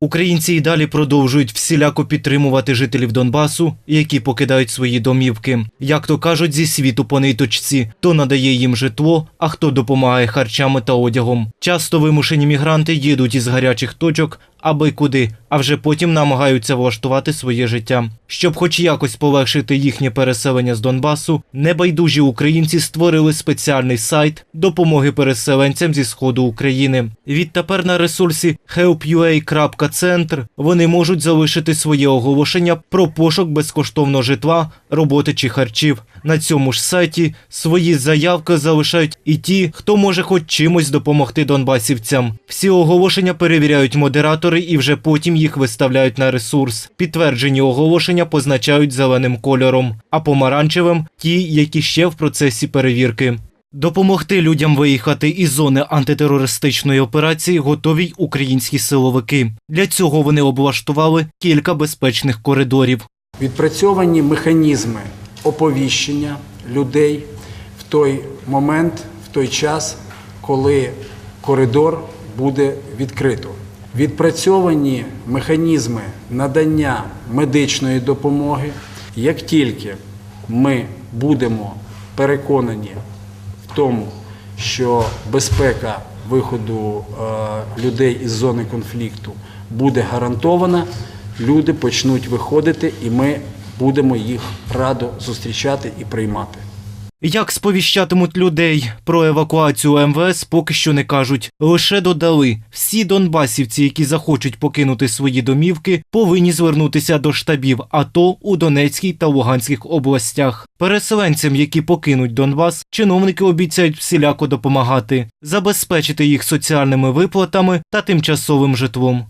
Українці і далі продовжують всіляко підтримувати жителів Донбасу, які покидають свої домівки. Як то кажуть, зі світу по ниточці, хто надає їм житло, а хто допомагає харчами та одягом. Часто вимушені мігранти їдуть із гарячих точок аби куди, а вже потім намагаються влаштувати своє життя. Щоб хоч якось полегшити їхнє переселення з Донбасу, небайдужі українці створили спеціальний сайт допомоги переселенцям зі сходу України. Відтепер на ресурсі helpua.center вони можуть залишити своє оголошення про пошук безкоштовного житла, роботи чи харчів. На цьому ж сайті свої заявки залишають і ті, хто може хоч чимось допомогти донбасівцям. Всі оголошення перевіряють модератори і вже потім їх виставляють на ресурс. Підтверджені оголошення позначають зеленим кольором, а помаранчевим ті, які ще в процесі перевірки. Допомогти людям виїхати із зони антитерористичної операції готові й українські силовики. Для цього вони облаштували кілька безпечних коридорів. Відпрацьовані механізми оповіщення людей в той момент, в той час, коли коридор буде відкрито. Відпрацьовані механізми надання медичної допомоги. Як тільки ми будемо переконані в тому, що безпека виходу е, людей із зони конфлікту буде гарантована, люди почнуть виходити, і ми будемо їх радо зустрічати і приймати. Як сповіщатимуть людей про евакуацію МВС, поки що не кажуть. Лише додали, всі донбасівці, які захочуть покинути свої домівки, повинні звернутися до штабів АТО у Донецькій та Луганських областях. Переселенцям, які покинуть Донбас, чиновники обіцяють всіляко допомагати, забезпечити їх соціальними виплатами та тимчасовим житлом.